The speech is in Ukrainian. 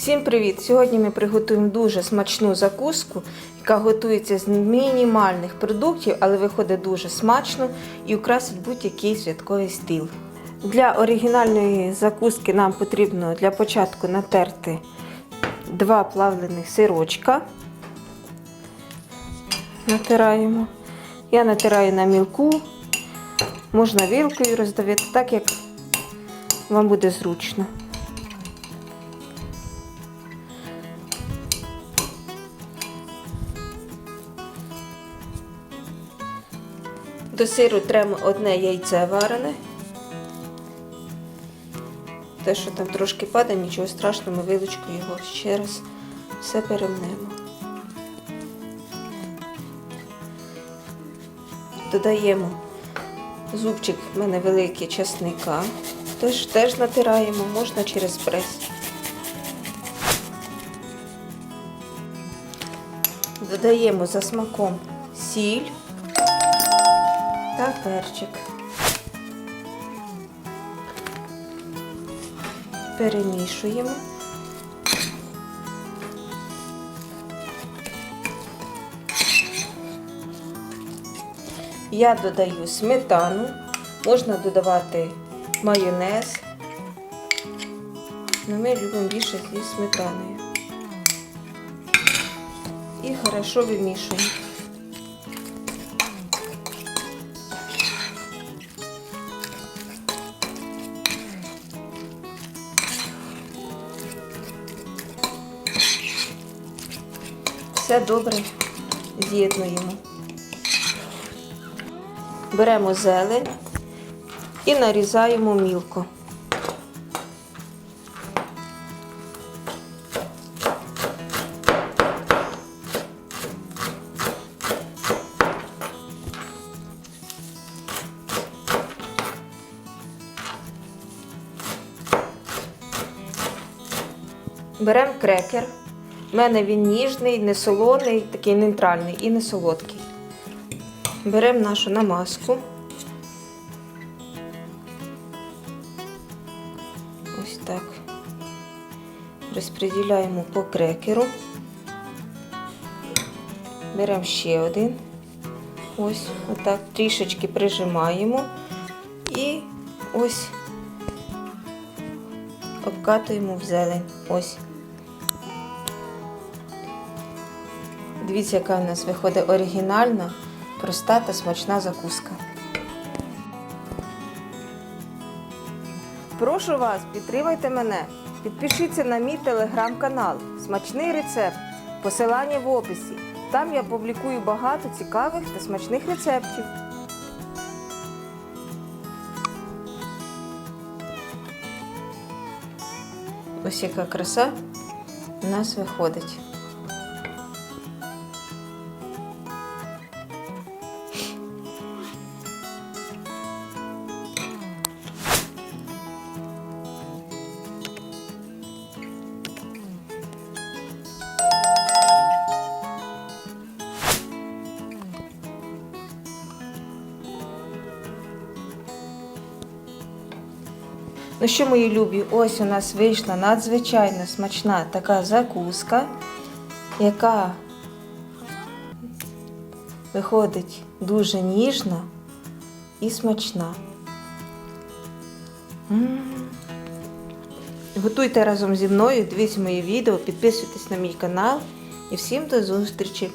Всім привіт! Сьогодні ми приготуємо дуже смачну закуску, яка готується з мінімальних продуктів, але виходить дуже смачно і украсить будь-який святковий стіл. Для оригінальної закуски нам потрібно для початку натерти два плавлених сирочка. Натираємо. Я натираю на мілку, можна вілкою роздавити, так як вам буде зручно. До сиру тремо одне яйце варене. Те, що там трошки падає, нічого страшного, ми вилочкою його ще раз все перемнемо. Додаємо зубчик в мене великий часника. Теж, теж натираємо, можна через прес. Додаємо за смаком сіль та перчик. Перемішуємо. Я додаю сметану, можна додавати майонез. Но ми любимо більше зі сметаною. І хорошо вимішуємо. Все добре з'єднуємо. Беремо зелень і нарізаємо мілко. Беремо крекер. У мене він ніжний, не солоний, такий нейтральний і не солодкий. Беремо нашу намазку. Ось так. Розподіляємо по крекеру. Беремо ще один. Ось, отак, трішечки прижимаємо і ось обкатуємо в зелень. Ось. Дивіться, яка в нас виходить оригінальна, проста та смачна закуска. Прошу вас, підтримайте мене. Підпишіться на мій телеграм-канал. Смачний рецепт. Посилання в описі. Там я публікую багато цікавих та смачних рецептів. Ось яка краса у нас виходить. Ну що, мої любі, ось у нас вийшла надзвичайно смачна така закуска, яка виходить дуже ніжна і смачна. Готуйте разом зі мною, дивіться мої відео, підписуйтесь на мій канал і всім до зустрічі!